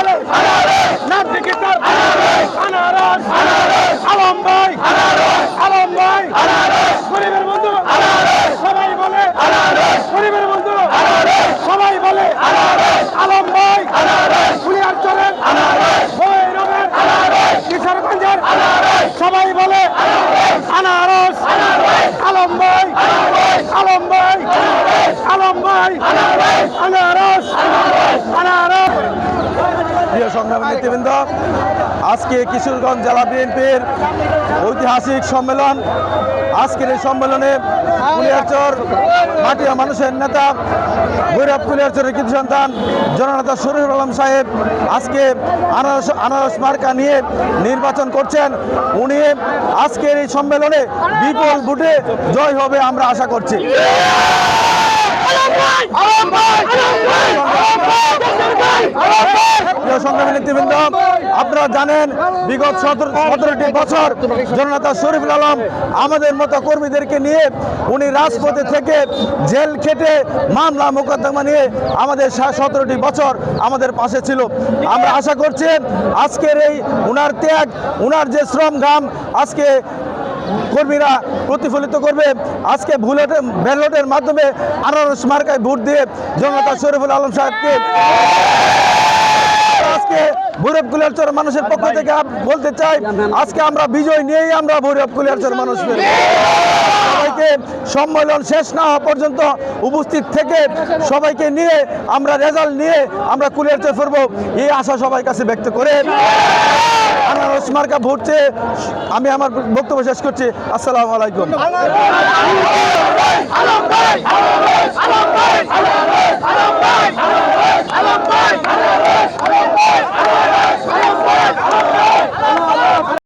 আনারস আনারস। নাম থেকে তার আনারস আনারস। আনারস। আলম ভাই, আনারস। আলম ভাই, আনারস। গরিবের বন্ধু, আনারস। সবাই বলে, আনারস। গরিবের বন্ধু, আনারস। সবাই বলে, আনারস। আলম ভাই, আনারস। ফুলিয়ার চরের, আনারস। ভৈরবের আনারস। কিশোরগঞ্জের আনারস। সবাই বলে, আনারস। আনারস। আনারস। আলম ভাই, আনারস। আলম ভাই, আনারস। আলম ভাই, আনারস। আনারস। সংগ্রামী নেতৃবৃন্দ, আজকে কিশোরগঞ্জ জেলা বিএনপির ঐতিহাসিক সম্মেলন। আজকের এই সম্মেলনে কুলিয়ারচর মাটিয়া মানুষের নেতা, ভৈরব কুলিয়ারচরের কৃতি সন্তান, জননেতা শরীফুল আলম সাহেব আজকে আনারস আনারস মার্কা নিয়ে নির্বাচন করছেন। উনি আজকের এই সম্মেলনে বিপুল ভোটে জয় হবে আমরা আশা করছি। সংগ্রামী নেতৃবৃন্দ আপনারা জানেন বিগত সতেরো সতেরোটি বছর জননেতা শরীফুল আলম আমাদের মতো কর্মীদেরকে নিয়ে উনি রাজপথে থেকে জেল খেটে মামলা মোকদ্দমা নিয়ে আমাদের সতেরোটি বছর আমাদের পাশে ছিল। আমরা আশা করছি আজকের এই উনার ত্যাগ, উনার যে শ্রম ঘাম আজকে কর্মীরা প্রতিফলিত করবে। আজকে ভুলেটে ব্যালটের মাধ্যমে আনারস মার্কায় ভোট দিয়ে জনতা শরীফুল আলম সাহেবকে আজকে ভৈরব কুলিয়ারচর মানুষের পক্ষ থেকে বলতে চাই, আজকে আমরা বিজয় নিয়েই আমরা ভৈরব কুলিয়ারচর মানুষ সবাইকে সম্মেলন শেষ না হওয়া পর্যন্ত উপস্থিত থেকে সবাইকে নিয়ে আমরা রেজাল্ট নিয়ে আমরা কুলিয়ারচর ফিরব। এই আশা সবাই কাছে ব্যক্ত করে। আনারস মার্কা আমি আমার বক্তব্য শেষ করছি। আসসালামু আলাইকুম।